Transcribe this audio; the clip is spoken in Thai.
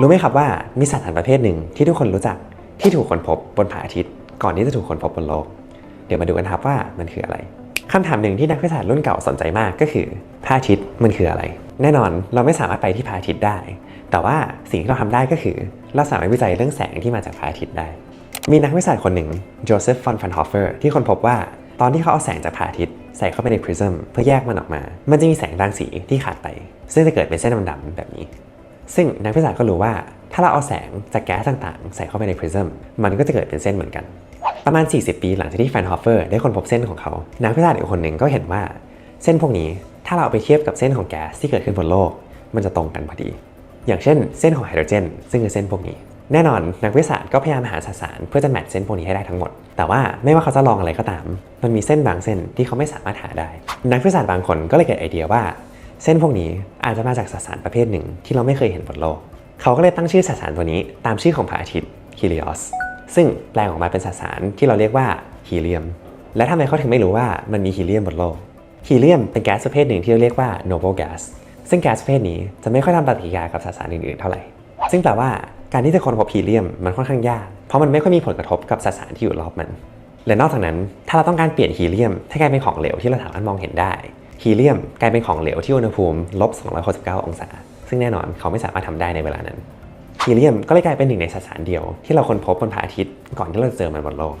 รู้ไหมครับว่ามีสสารประเภทหนึ่งที่ทุกคนรู้จักที่ถูกค้นพบบนผาอาทิตย์ ก่อนที่จะถูกค้นพบบนโลก เดี๋ยวมาดูกันครับว่ามันคืออะไรคำถามหนึ่งที่นักวิทยาศาสตร์รุ่นเก่าสนใจมากก็คือพระอาทิตย์มันคืออะไร แน่นอนเราไม่สามารถไปที่พระอาทิตย์ได้ แต่ว่าสิ่งที่เราทำได้ก็คือ เราสามารถวิจัยเรื่องแสงที่มาจากพระอาทิตย์ได้ มีนักวิทยาศาสตร์คนหนึ่งโจเซฟฟอนฟันฮอฟเฟอร์ที่ค้นพบว่า ตอนที่เขาเอาแสงจากพระอาทิตย์ใส่เข้าไปในพริซึมเพื่อแยกมันออกมา มันจะมีแสงรังสีที่ขาดไป ซึ่งจะเกิดเป็นเส้นดำๆแบบนี้ ซึ่งนักวิทยาศาสตร์ก็รู้ว่า ถ้าเราเอาแสงจากแก๊สต่างๆ ใส่เข้าไปในพริซึมมันก็จะเกิดเป็นเส้นเหมือนกัน ประมาณ 40 ปีหลังจากที่แฟนฮอฟเฟอร์ได้ค้นพบเส้นของเขา นักวิทยาศาสตร์อีกคนหนึ่งก็เห็นว่า เส้นพวกนี้ถ้าเราเอาไปเทียบกับเส้นของแก๊สที่เกิดขึ้นบนโลก มันจะตรงกันพอดี อย่างเช่น เส้นของไฮโดรเจน ซึ่งคือเส้นพวกนี้ แน่นอนนักวิทยาศาสตร์ก็พยายามหาสสารเพื่อจะแมทช์เส้นพวกนี้ให้ได้ทั้งหมด แต่ว่าไม่ว่าเขาจะลองอะไรก็ตาม มันมีเส้นบางเส้นที่เขาไม่สามารถหาได้ นักวิทยาศาสตร์บางคนก็เลยเกิดไอเดียว่า เส้นพวกนี้อาจจะมาจากสสารประเภทหนึ่งที่เราไม่เคยเห็นบนโลก เขาก็เลยตั้งชื่อสสารตัวนี้ตามชื่อของพระอาทิตย์ฮีลิออสซึ่งแปลงออกมาเป็นสสารที่เราเรียกว่าฮีเลียม และทำไมเขาถึงไม่รู้ว่ามันมีฮีเลียมบนโลก ฮีเลียมเป็นแก๊สประเภทหนึ่งที่เราเรียกว่า noble gas ซึ่งแก๊สประเภทนี้จะไม่ค่อยทำปฏิกิริยากับสสารอื่นๆเท่าไหร่ ซึ่งแปลว่าการที่จะค้นพบฮีเลียมมันค่อนข้างยาก เพราะมันไม่ค่อยมีผลกระทบกับสสารที่อยู่รอบมัน และนอกจากนั้น ถ้าเราต้องการเปลี่ยนฮีเลียมให้กลายเป็นของเหลวที่เราสามารถมองเห็นได้ ฮีเลียมกลายเป็นของเหลวที่อุณหภูมิลบ269 องศา ซึ่งแน่นอนเขาไม่สามารถทำได้ในเวลานั้นฮีเลียมก็เลยกลายเป็นหนึ่งในสสารเดียว ที่เราค้นพบบนพระอาทิตย์ก่อนที่เราจะเจอมันบนโลก